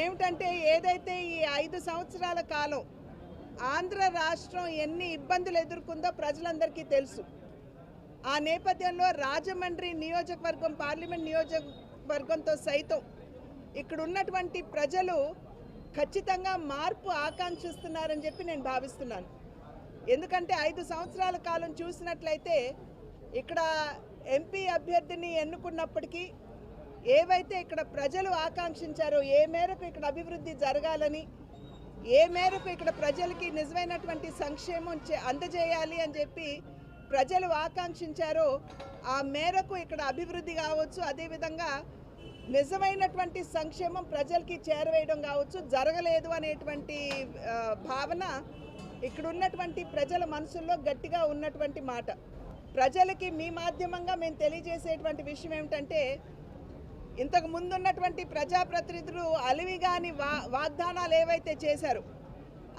ఏమిటంటే ఏదైతే ఈ ఐదు సంవత్సరాల కాలం ఆంధ్ర రాష్ట్రం ఎన్ని ఇబ్బందులు ఎదుర్కొందో ప్రజలందరికీ తెలుసు. ఆ నేపథ్యంలో రాజమండ్రి నియోజకవర్గం పార్లమెంట్ నియోజకవర్గంతో సైతం ఇక్కడ ఉన్నటువంటి ప్రజలు ఖచ్చితంగా మార్పు ఆకాంక్షిస్తున్నారని చెప్పి నేను భావిస్తున్నాను. ఎందుకంటే ఐదు సంవత్సరాల కాలం చూసినట్లయితే ఇక్కడ ఎంపీ అభ్యర్థిని ఎన్నుకున్నప్పటికీ ఏవైతే ఇక్కడ ప్రజలు ఆకాంక్షించారో ఏ మేరకు ఇక్కడ అభివృద్ధి జరగాలని ఏ మేరకు ఇక్కడ ప్రజలకి నిజమైనటువంటి సంక్షేమం చే- అందజేయాలి అని చెప్పి ప్రజలు ఆకాంక్షించారో ఆ మేరకు ఇక్కడ అభివృద్ధి కావచ్చు. అదేవిధంగా నిజమైనటువంటి సంక్షేమం ప్రజలకి చేరవేయడం కావచ్చు. జరగలేదు అనేటువంటి భావన ఇక్కడ ఉన్నటువంటి ప్రజల మనసుల్లో గట్టిగా ఉన్నటువంటి మాట. ప్రజలకి మీ మాధ్యమంగా మేము తెలియజేసేటువంటి విషయం ఏమిటంటే ఇంతకు ముందున్నటువంటి ప్రజాప్రతినిధులు అలివిగాని వా వాగ్దానాలు ఏవైతే చేశారు?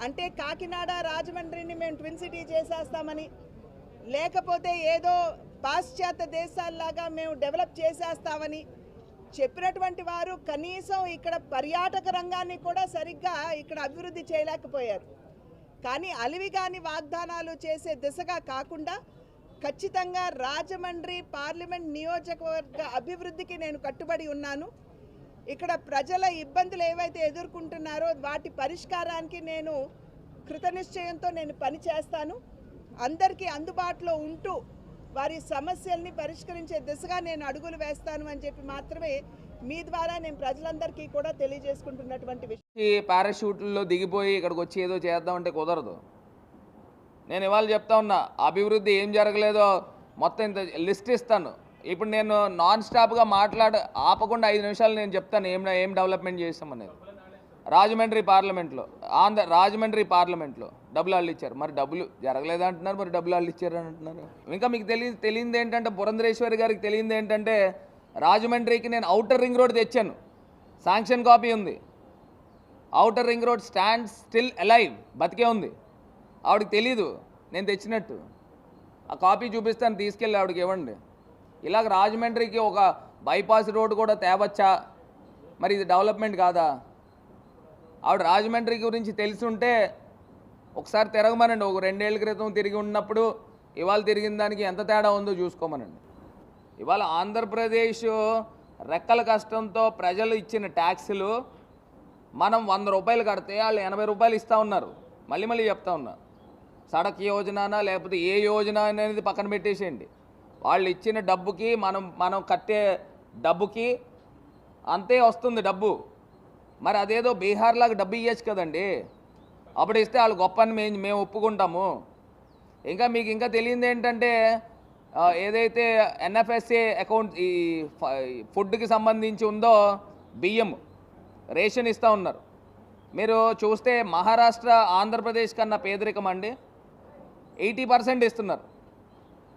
అంటే కాకినాడ రాజమండ్రిని మేము ట్విన్ సిటీ చేసేస్తామని లేకపోతే ఏదో పాశ్చాత్య దేశాల్లాగా మేము డెవలప్ చేసేస్తామని చెప్పినటువంటి వారు కనీసం ఇక్కడ పర్యాటక రంగాన్ని కూడా సరిగ్గా ఇక్కడ అభివృద్ధి చేయలేకపోయారు. కానీ అలివిగాని వాగ్దానాలు చేసే దిశగా కాకుండా ఖచ్చితంగా రాజమండ్రి పార్లమెంట్ నియోజకవర్గ అభివృద్ధికి నేను కట్టుబడి ఉన్నాను. ఇక్కడ ప్రజల ఇబ్బందులు ఏవైతే ఎదుర్కొంటున్నారో వాటి పరిష్కారానికి నేను కృతనిశ్చయంతో నేను పని చేస్తాను. అందరికీ అందుబాటులో ఉంటూ వారి సమస్యల్ని పరిష్కరించే దిశగా నేను అడుగులు వేస్తాను అని చెప్పి మాత్రమే మీ ద్వారా నేను ప్రజలందరికీ కూడా తెలియజేసుకుంటున్నటువంటి విషయం. ఈ పారాషూట్లో దిగిపోయి ఇక్కడికి వచ్చి ఏదో చేద్దామంటే కుదరదు. నేను ఇవాళ చెప్తా ఉన్నా అభివృద్ధి ఏం జరగలేదో మొత్తం ఇంత లిస్ట్ ఇస్తాను. ఇప్పుడు నేను నాన్ స్టాప్గా మాట్లాడ ఆపకుండా ఐదు నిమిషాలు నేను చెప్తాను ఏం ఏం డెవలప్మెంట్ చేస్తామనేది రాజమండ్రి పార్లమెంట్లో ఆంధ్ర రాజమండ్రి పార్లమెంట్లో డబ్బులు వాళ్ళు ఇచ్చారు. మరి డబ్బులు జరగలేదు అంటున్నారు మరి డబ్బులు వాళ్ళు ఇచ్చారు అంటున్నారు. ఇంకా మీకు తెలియ తెలియంది ఏంటంటే పురంధరేశ్వరి గారికి తెలియంది ఏంటంటే రాజమండ్రికి నేను అవుటర్ రింగ్ రోడ్ తెచ్చాను. శాంక్షన్ కాపీ ఉంది. Outer ring road stand still alive బతికే ఉంది. ఆవిడకి తెలీదు. నేను తెచ్చినట్టు. ఆ కాపీ చూపిస్తాను తీసుకెళ్ళి ఆవిడకి ఇవ్వండి. ఇలాగ రాజమండ్రికి ఒక బైపాస్ రోడ్డు కూడా తేవచ్చా? మరి ఇది డెవలప్మెంట్ కాదా? ఆవిడ రాజమండ్రి గురించి తెలిసి ఉంటే ఒకసారి తిరగమనండి. ఒక రెండేళ్ళ క్రితం తిరిగి ఉన్నప్పుడు ఇవాళ తిరిగిన దానికి ఎంత తేడా ఉందో చూసుకోమనండి. ఇవాళ ఆంధ్రప్రదేశ్ రెక్కల కష్టంతో ప్రజలు ఇచ్చిన ట్యాక్సులు మనం వంద రూపాయలు కడితే వాళ్ళు ఎనభై రూపాయలు ఇస్తూ ఉన్నారు. మళ్ళీ మళ్ళీ చెప్తా ఉన్నా. సడక్ యోజననా లేకపోతే ఏ యోజన అనేది పక్కన పెట్టేసేయండి. వాళ్ళు ఇచ్చిన డబ్బుకి మనం మనం కట్టే డబ్బుకి అంతే వస్తుంది డబ్బు. మరి అదేదో బీహార్లాగా డబ్బు ఇవ్వచ్చు కదండి. అప్పుడు ఇస్తే వాళ్ళు గొప్ప అని మేము మేము ఒప్పుకుంటాము. ఇంకా మీకు ఇంకా తెలియంది ఏంటంటే ఏదైతే ఎన్ఎఫ్ఎస్ఏ అకౌంట్ ఈ ఈ ఫుడ్కి సంబంధించి ఉందో బియ్యం రేషన్ ఇస్తూ ఉన్నారు. మీరు చూస్తే మహారాష్ట్ర ఆంధ్రప్రదేశ్ కన్నా పేదరికం అండి. ఎయిటీ పర్సెంట్ ఇస్తున్నారు.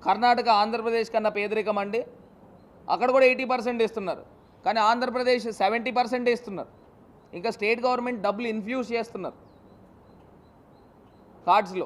కర్ణాటక ఆంధ్రప్రదేశ్ కన్నా పేదరికం అండి. అక్కడ కూడా ఎయిటీ పర్సెంట్ ఇస్తున్నారు. కానీ ఆంధ్రప్రదేశ్ సెవెంటీ పర్సెంట్ ఇస్తున్నారు. ఇంకా స్టేట్ గవర్నమెంట్ డబ్బులు ఇన్ఫ్యూజ్ చేస్తున్నారు. కార్డ్స్లో.